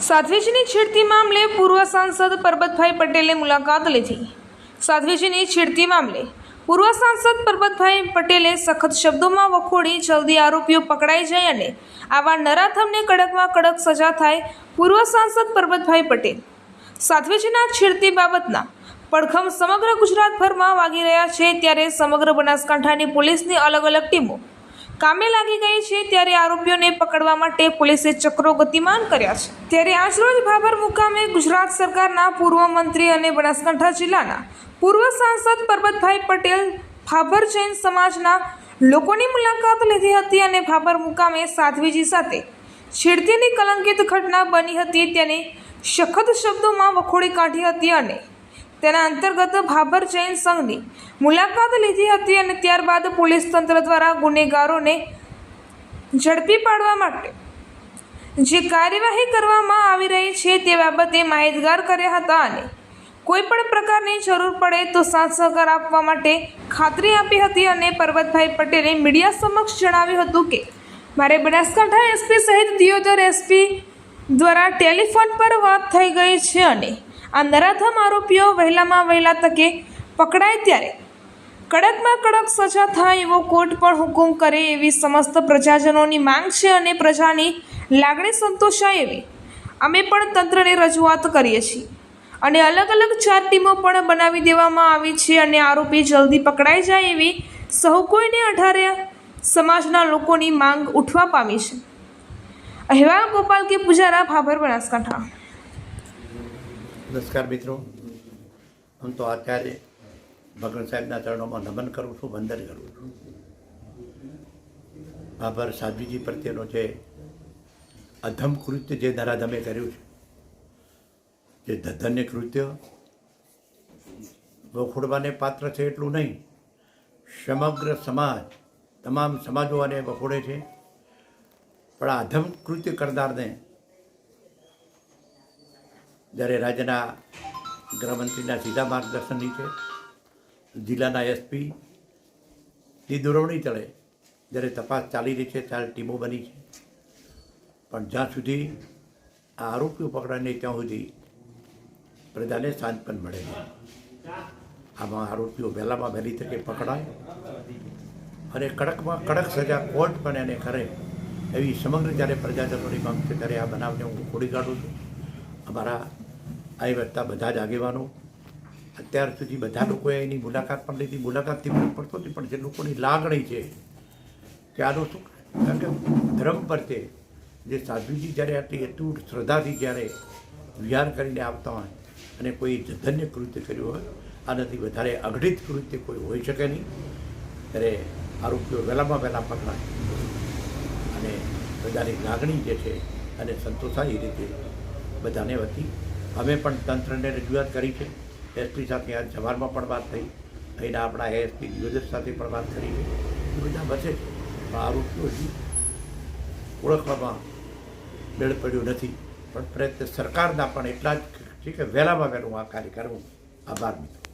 સાધ્વીજીની છેડતી મામલે પૂર્વ સાંસદ પરબતભાઈ પટેલે મુલાકાત લીધી સાધ્વીજીની છેડતી મામલે પૂર્વ સાંસદ પરબતભાઈ પટેલે સખત શબ્દોમાં વખોડી જલ્દી આરોપીઓ પકડાઈ જાય અને આવા નરાથમને કડકમાં કડક સજા થાય પૂર્વ સાંસદ પરબતભાઈ પટેલ. સાધ્વીજીના છેડતી બાબતના પડઘમ સમગ્ર ગુજરાતભરમાં વાગી રહ્યા છે ત્યારે સમગ્ર બનાસકાંઠાની પોલીસની અલગ અલગ ટીમો કામે લાગી ગઈ છે ત્યારે આરોપીઓને પકડવા માટે પોલીસે ચક્રો ગતિમાન કર્યા છે. ત્યારે આજરોજ ભાભર મુકામે ગુજરાત સરકારના પૂર્વ મંત્રી અને બનાસકાંઠા જિલ્લાના પૂર્વ સાંસદ પરબતભાઈ પટેલ ભાભર જૈન સમાજના લોકોની મુલાકાત લીધી હતી અને ભાભર મુકામે સાધ્વીજી સાથે છેડતીની કલંકિત ઘટના બની હતી. તેને સખત શબ્દોમાં વખોડી કાઢી હતી અને તેના અંતર્ગત ભાભર જૈન સંઘની મુલાકાત લીધી હતી અને ત્યારબાદ પોલીસ તંત્ર દ્વારા ગુનેગારોને ઝડપી પાડવા માટે જે કાર્યવાહી કરવામાં આવી રહી છે તે બાબતે માહિતગાર કર્યા હતા અને કોઈ પણ પ્રકારની જરૂર પડે તો સાથ સહકાર આપવા માટે ખાતરી આપી હતી અને પર્વતભાઈ પટેલે મીડિયા સમક્ષ જણાવ્યું હતું કે, મારે બનાસકાંઠા એસપી સહિત દિયોદર એસપી દ્વારા ટેલિફોન પર વાત થઈ ગઈ છે અને આ નરાધમ આરોપીઓ વહેલામાં વહેલા તકે પકડાય ત્યારે કડકમાં કડક સજા થાય એવો કોર્ટ પણ હુકુમ કરે એવી સમસ્ત પ્રજાજનોની માંગ છે અને પ્રજાની લાગણી સંતોષાય એવી. અમે પણ તંત્રને રજૂઆત કરીએ છીએ અને અલગ અલગ ચાર ટીમો પણ બનાવી દેવામાં આવી છે અને આરોપી જલ્દી પકડાઈ જાય એવી સહુ કોઈને અઢારે સમાજના લોકોની માંગ ઉઠવા પામી છે. અહેવાલ ગોપાલ કે પૂજારા, ભાભર બનાસકાંઠા. નમસ્કાર મિત્રો. હું તો આચાર્ય ભગવાન સાહેબના ચરણોમાં નમન કરું છું, વંદન કરું છું. બાબર સાધ્વીજી પ્રત્યેનો જે અધમ કૃત્ય જે નરાધમે કર્યું છે, જે ધન્ય કૃત્ય વખોડવાને પાત્ર છે એટલું નહીં, સમગ્ર સમાજ, તમામ સમાજો આને વખોડે છે. પણ આ અધમ કૃત્ય કરનારને જ્યારે રાજ્યના ગૃહમંત્રીના સીધા માર્ગદર્શન નીચે જિલ્લાના એસપી ની દોરવણી ચડે, જ્યારે તપાસ ચાલી રહી છે ત્યારે ટીમો બની છે. પણ જ્યાં સુધી આ આરોપીઓ પકડાય નહીં, ત્યાં સુધી પ્રજાને શાંત પણ મળે છે આમાં આરોપીઓ વહેલામાં વહેલી તકે પકડાય અને કડકમાં કડક સજા કોર્ટ પણ એને કરે એવી સમગ્ર જ્યારે પ્રજાજનોની માંગ છે, ત્યારે આ બનાવને હું ખોડી કાઢું છું. અમારા અહીં વધતા બધા જ આગેવાનો. અત્યાર સુધી બધા લોકોએ એની મુલાકાત પણ લીધી. મુલાકાતથી ફરક પડતો નથી, પણ જે લોકોની લાગણી છે, કે આ શું કારણ કે ધર્મ પ્રત્યે જે સાધુજી જ્યારે આટલી એટલું શ્રદ્ધાથી જ્યારે વિહાર કરીને આવતા હોય અને કોઈ ધન્ય કૃત્ય કર્યું હોય, આનાથી વધારે અઘટિત કૃત્ય કોઈ હોઈ શકે નહીં. ત્યારે આરોપીઓ વહેલામાં વહેલા પકડાય અને બધાની લાગણી જે છે અને સંતોષાય એ રીતે બધાને વતી અમે પણ તંત્રને રજૂઆત કરી છે. એસપી સાથે આજ સવારમાં પણ વાત થઈ. અહીંના આપણા એસપી દિયોદર સાથે પણ વાત કરી છે. બધા બચે પણ આરોપીઓ હજી ઓળખવામાં મેળ પડ્યો નથી. પણ પ્રયત્ન સરકારના પણ એટલા જ છે કે વહેલામાં વહેલું આ કાર્ય કરવું આભાર મિત્રો